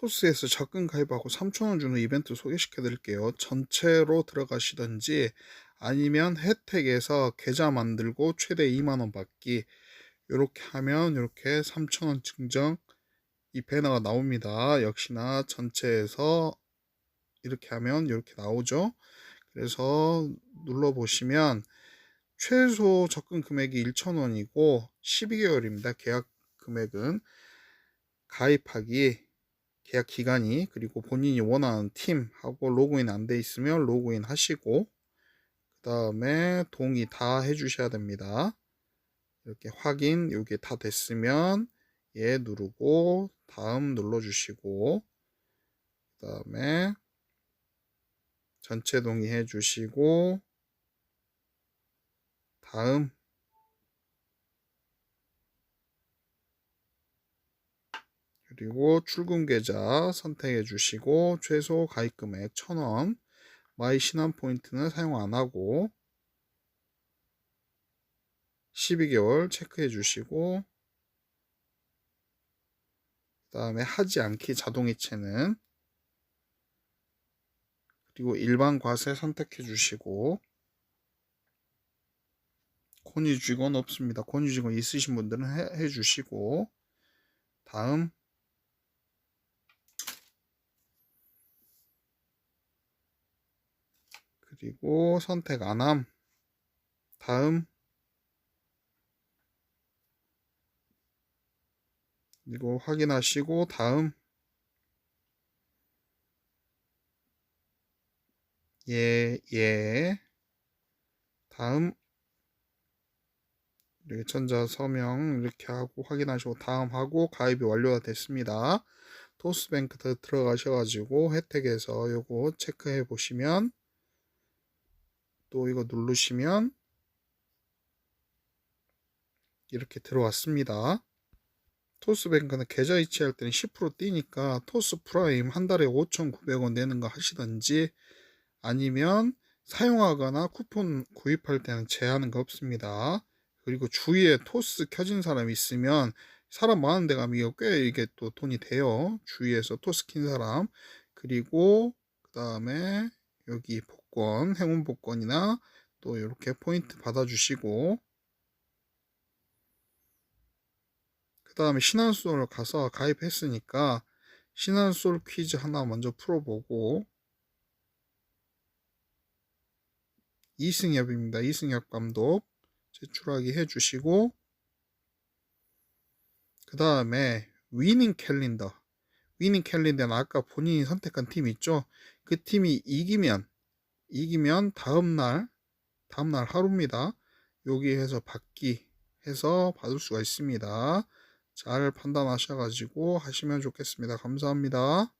토스에서 적금 가입하고 3,000원 주는 이벤트 소개시켜 드릴게요. 전체로 들어가시든지 아니면 혜택에서 계좌 만들고 최대 2만원 받기 이렇게 하면 이렇게 3,000원 증정 이 배너가 나옵니다. 역시나 전체에서 이렇게 하면 이렇게 나오죠. 그래서 눌러 보시면 최소 적금 금액이 1,000원이고 12개월입니다. 계약 금액은 가입하기 계약 기간이 그리고 본인이 원하는 팀하고 로그인 안 돼 있으면 로그인 하시고 그 다음에 동의 다 해주셔야 됩니다. 이렇게 확인 이게 다 됐으면 얘 누르고 다음 눌러주시고 그 다음에 전체 동의해 주시고 다음 그리고 출금 계좌 선택해 주시고 최소 가입 금액 1000원 마이 신한 포인트는 사용 안 하고 12개월 체크해 주시고 그 다음에 하지 않기 자동이체는 그리고 일반 과세 선택해 주시고 권유직원 없습니다. 권유직원 있으신 분들은 해, 해 주시고 다음 그리고 선택 안함 다음 이거 확인하시고 다음 예, 예. 다음 이렇게 전자 서명 이렇게 하고 확인하시고 다음 하고 가입이 완료가 됐습니다. 토스뱅크 들어가셔가지고 혜택에서 요거 체크해 보시면 또 이거 누르시면 이렇게 들어왔습니다. 토스뱅크는 계좌 이체할 때는 10% 뛰니까 토스 프라임 한 달에 5,900원 내는 거 하시던지 아니면 사용하거나 쿠폰 구입할 때는 제한은 거 없습니다. 그리고 주위에 토스 켜진 사람 있으면 사람 많은 데 가면 이거 꽤 이게 또 돈이 돼요. 주위에서 토스 킨 사람. 그리고 그 다음에 여기 복권, 행운 복권이나 또 이렇게 포인트 받아주시고. 그 다음에 신한솔 가서 가입했으니까 신한솔 퀴즈 하나 먼저 풀어보고. 이승엽입니다. 이승엽 감독 제출하기 해주시고. 그 다음에 위닝 캘린더. 위닝 캘린더는 아까 본인이 선택한 팀 있죠? 그 팀이 이기면 이기면 다음날 다음날 하루입니다. 여기에서 받기 해서 받을 수가 있습니다. 잘 판단하셔 가지고 하시면 좋겠습니다. 감사합니다